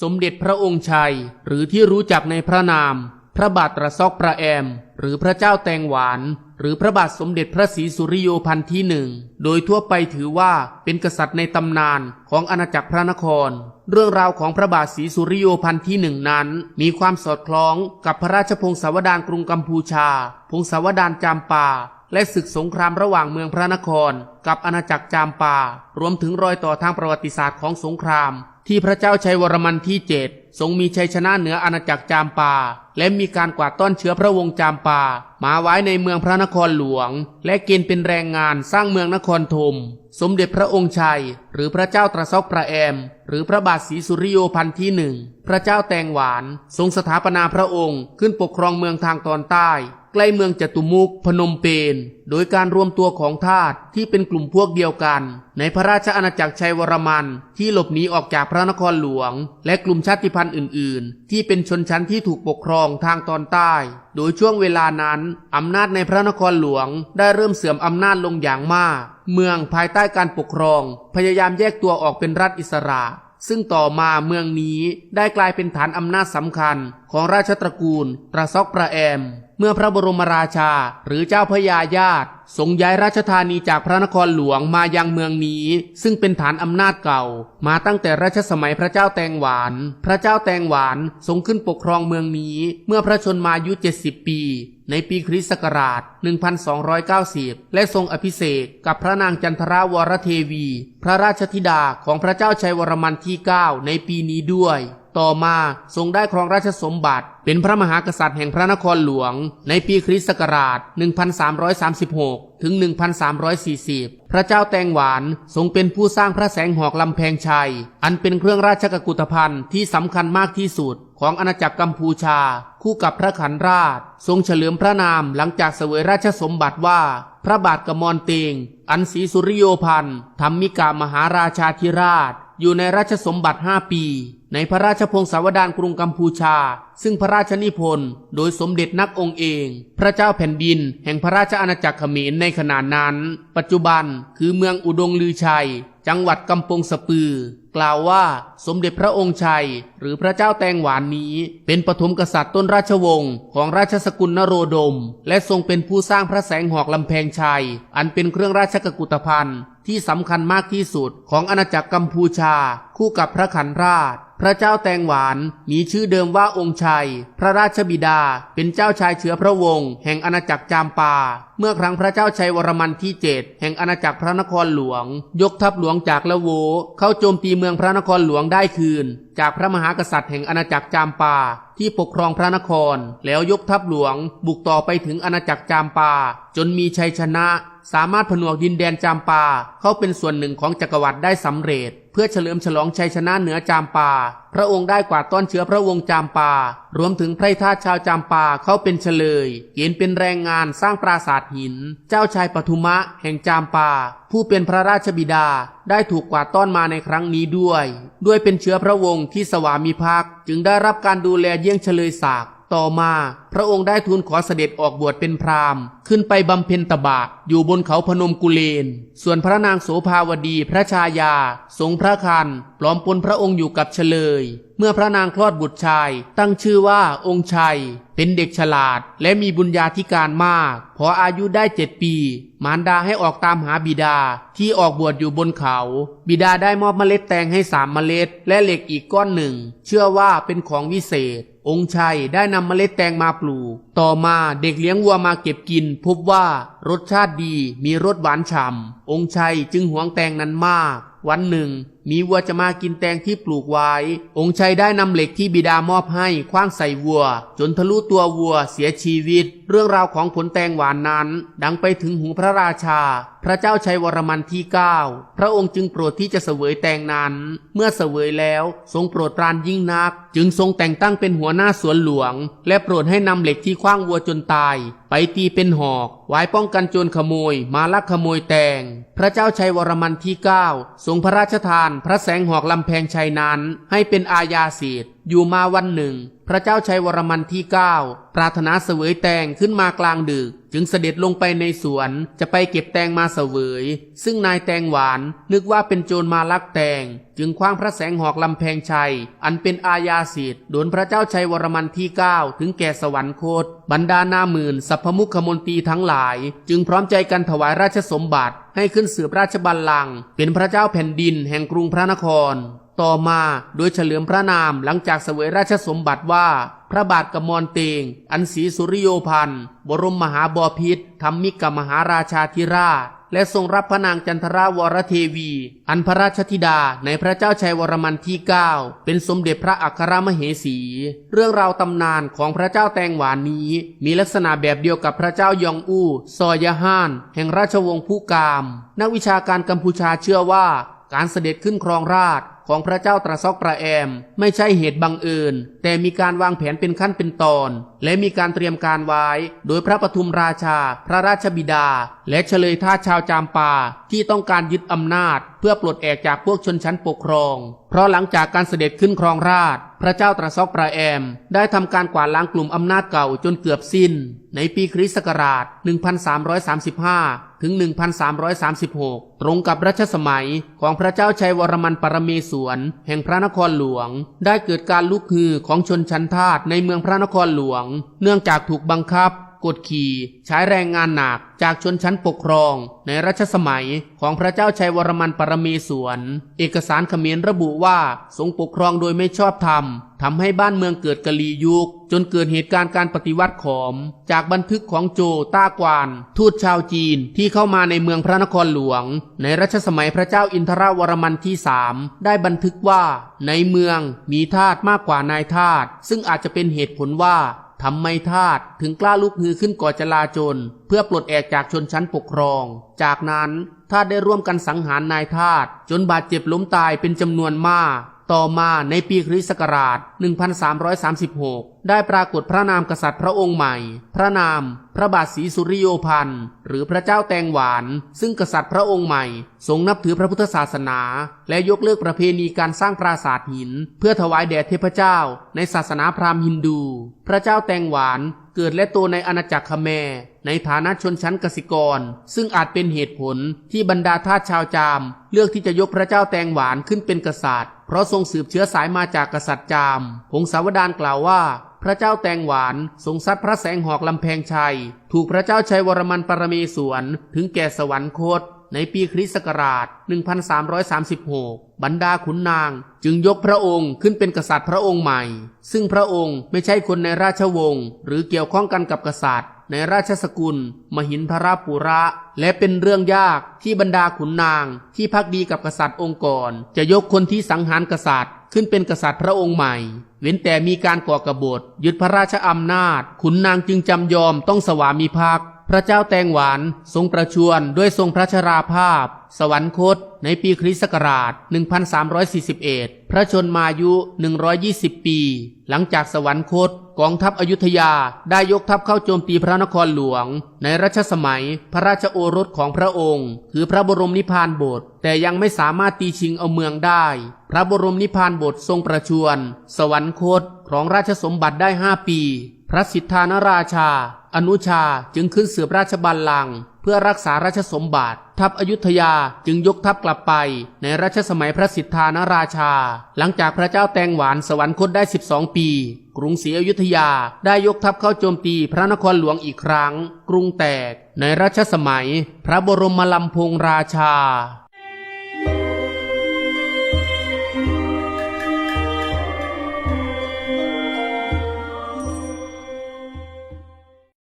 สมเด็จพระองค์ชัย หรือที่รู้จักในพระนาม พระบาทตรซอกพระแอม หรือพระเจ้าแตงหวาน หรือพระบาทสมเด็จพระศรีสุริโยพันธ์ที่หนึ่ง โดยทั่วไปถือว่าเป็นกษัตริย์ในตำนานของอาณาจักรพระนคร เรื่องราวของพระบาทศรีสุริโยพันธ์ที่หนึ่งนั้น มีความสอดคล้องกับพระราชพงศาวดารกรุงกัมพูชา พงศาวดารจามปา และศึกสงครามระหว่างเมืองพระนคร กับอาณาจักรจามปา รวมถึงรอยต่อทางประวัติศาสตร์ของสงคราม ที่พระเจ้าชัยวรมันที่เจ็ดทรงมีชัยชนะเหนืออาณาจักรจามปา และมีการกวาดต้อนเชื้อพระวงศ์จามปา มาไว้ในเมืองพระนครหลวง และเกณฑ์เป็นแรงงานสร้างเมืองนครธมสมเด็จพระองค์ชัย หรือพระเจ้าตรัสอกพระแอม หรือพระบาทศรีสุริโยพันธ์ที่หนึ่งพระเจ้าแตงหวาน ทรงสถาปนาพระองค์ขึ้นปกครองเมืองทางตอนใต้ ใกล้เมืองจตุมุกพนมเปญโดยการรวมตัวของทาสที่เป็นกลุ่มพวกเดียวกัน ในพระราชอาณาจักรชัยวรมันที่หลบหนีออกจากพระนครหลวง และกลุ่มชาติพันธุ์อื่น ๆ ที่เป็นชนชั้นที่ถูกปกครองทางตอนใต้ โดยช่วงเวลานั้น อำนาจในพระนครหลวงได้เริ่มเสื่อมอำนาจลงอย่างมาก เมืองภายใต้การปกครอง พยายามแยกตัวออกเป็นรัฐอิสระซึ่งต่อมาเมืองนี้ได้กลายเป็นฐานอำนาจสำคัญของราชตระกูลตราซอกประแอม เมื่อพระบรมราชาหรือเจ้าพระยาญาติทรงย้ายราชธานีจากพระนครหลวงมายังเมืองนี้ ซึ่งเป็นฐานอำนาจเก่า มาตั้งแต่รัชสมัยพระเจ้าแตงหวาน พระเจ้าแตงหวานทรงขึ้นปกครองเมืองนี้ เมื่อพระชนมายุ 70 ปี ในปีคริสต์ศักราช 1290 และทรงอภิเษกกับพระนางจันทราวรเทวี พระราชธิดาของพระเจ้าชัยวรมันที่ 9 ในปีนี้ด้วย ต่อมาทรงได้ครองราชสมบัติ เป็นพระมหากษัตริย์แห่งพระนครหลวง ในปีคริสต์ศักราช 1336 ถึง 1340 พระเจ้าแตงหวานทรงเป็นผู้สร้างพระแสงหอกลำแพงชัย อันเป็นเครื่องราชกุฏภัณฑ์ที่สำคัญมากที่สุดของอาณาจักรกัมพูชา คู่กับพระขันราช ทรงเฉลิมพระนามหลังจากเสวยราชสมบัติว่า พระบาทกมลเตง อันศรีสุริโยพันธ์ธรรมิกามหาราชาธิราช อยู่ในราชสมบัติห้าปี ในพระราชพงศาวดารกรุงกัมพูชา ซึ่งพระราชนิพนธ์โดยสมเด็จนักองค์เอง พระเจ้าแผ่นดิน แห่งพระราชอาณาจักรเขมรในขณะนั้น ปัจจุบันคือเมืองอุดงลือชัย จังหวัดกำปงสะปือ กล่าวว่าสมเด็จพระองค์ชัย หรือพระเจ้าแตงหวานนี้ เป็นปฐมกษัตริย์ต้นราชวงศ์ของราชสกุลนโรดม และทรงเป็นผู้สร้างพระแสงหอกลำแพงชัย อันเป็นเครื่องราชกุฏภัณฑ์ที่สำคัญมากที่สุดของอาณาจักรกัมพูชา คู่กับพระขันราช พระเจ้าแตงหวานมีชื่อเดิมว่าองค์ชัย พระราชบิดาเป็นเจ้าชายเชื้อพระวงศ์แห่งอาณาจักรจามปา เมื่อครั้งพระเจ้าชัยวรมันที่เจ็ดแห่งอาณาจักรพระนครหลวง ยกทัพหลวงจากละโว เข้าโจมตีเมืองพระนครหลวงได้คืน จากพระมหากษัตริย์แห่งอาณาจักรจามปา ที่ปกครองพระนคร แล้วยกทัพหลวง บุกต่อไปถึงอาณาจักรจามปา จนมีชัยชนะ สามารถผนวกดินแดนจามปาเข้าเป็นส่วนหนึ่งของจักรวรรดิได้สำเร็จ พื่อเฉลิมฉลองชัยชนะเหนือจามปา พระองค์ได้กวาดต้อนเชื้อพระวงศ์จามปา รวมถึงไพร่ทาสชาวจามปาเข้าเป็นเฉลย เกณฑ์เป็นแรงงานสร้างปราสาทหิน เจ้าชายปทุมะแห่งจามปา ผู้เป็นพระราชบิดาได้ถูกกวาดต้อนมาในครั้งนี้ด้วย ด้วยเป็นเชื้อพระวงศ์ที่สวามิภักดิ์จึงได้รับการดูแลเยี่ยงเฉลยศักดิ์ ต่อมาพระองค์ได้ทูลขอเสด็จออกบวชเป็นพราหมณ์ ขึ้นไปบำเพ็ญตบะอยู่บนเขาพนมกุเลน ส่วนพระนางโสภาวดีพระชายาทรงพระคันปลอมปนพระองค์อยู่กับเฉลย เมื่อพระนางคลอดบุตรชาย ตั้งชื่อว่าองค์ชัย เป็นเด็กฉลาด และมีบุญญาธิการมาก พออายุได้เจ็ดปี มารดาให้ออกตามหาบิดาที่ออกบวชอยู่บนเขา บิดาได้มอบเมล็ดแตงให้สามเมล็ด และเหล็กอีกก้อนหนึ่ง เชื่อว่าเป็นของวิเศษ องค์ชัยได้นำเมล็ดแตงมาปลูก ต่อมาเด็กเลี้ยงวัวมาเก็บกิน พบว่ารสชาติดีมีรสหวานฉ่ำองค์ชัยจึงหวงแตงนั้นมาก วันหนึ่ง มีวัวจะมากินแตงที่ปลูกไว้ องค์ชัยได้นำเหล็กที่บิดามอบให้คว้างใส่วัว จนทะลุตัววัวเสียชีวิต เรื่องราวของผลแตงหวานนั้น ดังไปถึงหูพระราชา พระเจ้าชัยวรมันที่ 9 พระองค์จึงโปรดที่จะเสวยแตงนั้น เมื่อเสวยแล้วทรงโปรดปรานยิ่งนัก จึงทรงแต่งตั้งเป็นหัวหน้าสวนหลวง และโปรดให้นำเหล็กที่คว้างวัวจนตาย ไปตีเป็นหอกไว้ป้องกันโจรขโมย มาลักขโมยแตง พระเจ้าชัยวรมันที่ 9 ทรงพระราชทานพระแสงหอกลำแพงชัยนั้น ให้เป็นอาญาสีดอยู่มาวันหนึ่ง พระเจ้าชัยวรมันที่ 9 ปรารถนาเสวยแตงขึ้นมากลางดึก จึงเสด็จลงไปในสวนจะไปเก็บแตงมาเสวย ซึ่งนายแตงหวานนึกว่าเป็นโจรมาลักแตง จึงคว้างพระแสงหอกลำแพงชัย อันเป็นอาญาสิทธิ์โดนพระเจ้าชัยวรมันที่ 9 ถึงแก่สวรรคต บรรดาหน้าหมื่นสัพพมุขมนตรีทั้งหลาย จึงพร้อมใจกันถวายราชสมบัติให้ขึ้นสืบราชบัลลังก์เป็นพระเจ้าแผ่นดินแห่งกรุงพระนคร ต่อมาโดยเฉลิมพระนามหลังจากเสวยราชสมบัติว่าพระบาทกมรเตง อันศรีสุริโยพันธ์บรมมหาบอพิษธรรมิกมหาราชาธิราช และทรงรับพระนางจันทราวรเทวี อันพระราชธิดาในพระเจ้าชัยวรมันที่ 9 เป็นสมเด็จพระอัครมเหสี เรื่องราวตำนานของพระเจ้าแตงหวานนี้ มีลักษณะแบบเดียวกับพระเจ้ายองอู้ซอยาฮาน แห่งราชวงศ์ผู้กาม นักวิชาการกัมพูชาเชื่อว่าการเสด็จขึ้นครองราช ของพระเจ้าตราซอกประแอม ไม่ใช่เหตุบังเอิญ แต่มีการวางแผนเป็นขั้นเป็นตอน และมีการเตรียมการไว้ โดยพระปทุมราชา พระราชบิดา และเฉลยท่าชาวจามปาที่ต้องการยึดอำนาจ เพื่อปลดแอกจากพวกชนชั้นปกครองเพราะหลังจากการเสด็จขึ้นครองราช พระเจ้าตราซอกประแอม ได้ทำการกวาดล้างกลุ่มอำนาจเก่าจนเกือบสิ้น ในปีคริสต์ศักราช 1335 ถึง 1336 ตรงกับรัชสมัยของพระเจ้าชัยวรมันปรเมศวร แห่งพระนครหลวง ได้เกิดการลุกฮือของชนชั้นทาสในเมืองพระนครหลวง เนื่องจากถูกบังคับ กดขี่ใช้แรงงานหนักจากชนชั้นปกครอง ในรัชสมัยของพระเจ้าชัยวรมันปรเมศวรเอกสารเขมรระบุว่าทรงปกครองโดยไม่ชอบธรรมทำให้บ้านเมืองเกิดกะลียุค จนเกิดเหตุการณ์การปฏิวัติขอม จากบันทึกของโจต้ากวาน ทูตชาวจีนที่เข้ามาในเมืองพระนครหลวง ในรัชสมัยพระเจ้าอินทราวรมันที่สามได้บันทึกว่า ในเมืองมีทาสมากกว่านายทาสซึ่งอาจจะเป็นเหตุผลว่า ทำไมทาตถึงกล้าลุกฮือขึ้นก่อจลาจลเพื่อปลดแอกจากชนชั้นปกครอง จากนั้นทาตได้ร่วมกันสังหารนายทาตจนบาดเจ็บล้มตายเป็นจำนวนมาก ต่อมาในปีคริสต์ศักราช 1336 ได้ปรากฏพระนามกษัตริย์พระองค์ใหม่ พระนาม พระบาทศรีสุริโยพันธ์หรือพระเจ้าแตงหวาน ซึ่งกษัตริย์พระองค์ใหม่ ทรงนับถือพระพุทธศาสนา และยกเลิกประเพณีการสร้างปราสาทหิน เพื่อถวายแด่เทพเจ้า ในศาสนาพราหมณ์ฮินดู พระเจ้าแตงหวานเกิดและโตในอาณาจักรคแม ในฐานะชนชั้นกสิกร ซึ่งอาจเป็นเหตุผลที่บรรดาทาสชาวจาม เลือกที่จะยกพระเจ้าแตงหวานขึ้นเป็นกษัตริย์ เพราะทรงสืบเชื้อสายมาจากกษัตริย์จามพงศาวดารกล่าวว่า พระเจ้าแตงหวานทรงซัดพระแสงหอกลำแพงชัย ถูกพระเจ้าชัยวรมันปรเมศวรถึงแก่สวรรคตในปีคริสต์ศักราช 1336 บรรดาขุนนางจึงยกพระองค์ขึ้นเป็นกษัตริย์พระองค์ใหม่ ซึ่งพระองค์ไม่ใช่คนในราชวงศ์หรือเกี่ยวข้องกันกับกษัตริย์ ในราชสกุล มหินทราปุระ และเป็นเรื่องยากที่บรรดาขุนนาง ที่พักดีกับกษัตริย์องค์ก่อน จะยกคนที่สังหารกษัตริย์ ขึ้นเป็นกษัตริย์พระองค์ใหม่ เว้นแต่มีการก่อกรบฏยึดพระราชอำนาจ ขุนนางจึงจำยอมต้องสวามิภักดิ์ พระเจ้าแตงหวานทรงประชวรด้วยทรงพระชราภาพ สวรรคต ในปีคริสต์ศักราช 1341 พระชนมายุ 120 ปี หลังจากสวรรคตกองทัพอยุธยาได้ยกทัพเข้าโจมตีพระนครหลวง ในรัชสมัยพระราชโอรสของพระองค์ คือพระบรมนิพพานบทแต่ยังไม่สามารถตีชิงเอาเมืองได้ พระบรมนิพพานบททรงประชวร สวรรคต ของราชสมบัติได้ห้าปี พระสิทธานราชา อนุชาจึงขึ้นเสือบราชบัลลังก์เพื่อรักษาราชสมบัติ ทัพอยุธยาจึงยกทัพกลับไป ในรัชสมัยพระสิทธานราชา หลังจากพระเจ้าแตงหวานสวรรคตได้ 12 ปี กรุงศรีอยุธยาได้ยกทัพเข้าโจมตีพระนครหลวงอีกครั้ง กรุงแตก ในรัชสมัย พระบรมลำพงราชา